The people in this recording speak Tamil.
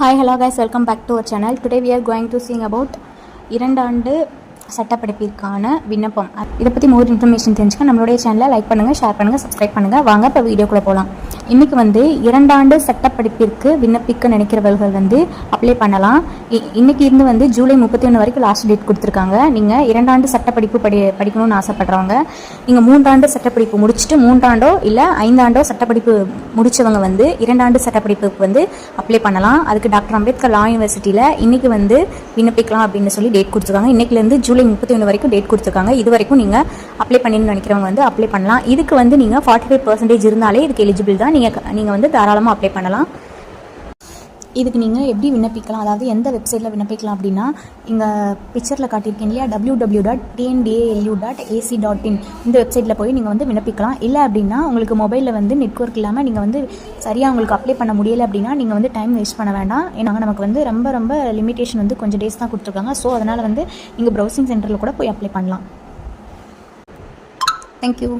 Hi hello guys welcome back to our channel today we are going to sing about இரண்டாண்டு சட்டப்படிப்பிற்கான விண்ணப்பம். இதை பற்றி மோர் இன்ஃபர்மேஷன் தெரிஞ்சுக்க நம்மளுடைய சேனலை லைக் பண்ணுங்கள் ஷேர் பண்ணுங்கள் சப்ஸ்கிரைப் பண்ணுங்கள் வாங்க இப்போ வீடியோக்குள்ளே போகலாம் இன்றைக்கி வந்து இரண்டாண்டு சட்டப்படிப்பிற்கு விண்ணப்பிக்க நினைக்கிறவர்கள் வந்து அப்ளை பண்ணலாம். இ- இன்னைக்கு இருந்து வந்து ஜூலை முப்பத்தி ஒன்று வரைக்கும் லாஸ்ட் டேட் கொடுத்துருக்காங்க. நீங்கள் இரண்டாண்டு சட்டப்படிப்பு படி படிக்கணும்னு ஆசைப்படுறவங்க நீங்கள் மூன்றாண்டு சட்டப்படிப்பு முடிச்சுட்டு மூன்றாண்டோ இல்லை ஐந்தாண்டோ சட்டப்படிப்பு முடித்தவங்க வந்து இரண்டாண்டு சட்டப்படிப்புக்கு வந்து அப்ளை பண்ணலாம். அதுக்கு டாக்டர் அம்பேத்கர் லா யூனிவர்சிட்டியில் இன்றைக்கி வந்து விண்ணப்பிக்கலாம் அப்படின்னு சொல்லி டேட் கொடுத்துருக்காங்க. இன்றைக்கிலேருந்து ஜூலை முப்பத்தி ஒன்று வரைக்கும் டேட் கொடுத்துருக்காங்க. இது வரைக்கும் நீங்கள் அப்ளை பண்ணணும்னு நினைக்கிறவங்க வந்து அப்ளை பண்ணலாம். இதுக்கு வந்து நீங்கள் ஃபார்ட்டி ஃபைவ் பர்சன்டேஜ் இருந்தாலே இதுக்கு எலிஜிபிள் தான். நீங்கள் நீங்கள் வந்து தாராளமாக அப்ளை பண்ணலாம். இதுக்கு நீங்கள் எப்படி விண்ணப்பிக்கலாம்? அதாவது எந்த வெப்சைட்டில் விண்ணப்பிக்கலாம் அப்படின்னா இங்கே பிக்சரில் காட்டியிருக்கேன் இல்லையா? W W dot TNDALU dot AC dot in இந்த வெப்சைட்டில் போய் நீங்கள் வந்து விண்ணப்பிக்கலாம். இல்லை அப்படின்னா உங்களுக்கு மொபைலில் வந்து நெட்ஒர்க் இல்லாமல் நீங்கள் வந்து சரியாக உங்களுக்கு அப்ளை பண்ண முடியலை அப்படின்னா நீங்கள் வந்து டைம் வேஸ்ட் பண்ண வேண்டாம். ஏன்னா நமக்கு வந்து ரொம்ப ரொம்ப லிமிட்டேஷன் வந்து கொஞ்சம் டேஸ் தான் கொடுத்துருக்காங்க. ஸோ அதனால் வந்து நீங்கள் ப்ரௌசிங் சென்டரில் கூட போய் அப்ளை பண்ணலாம். தேங்க்யூ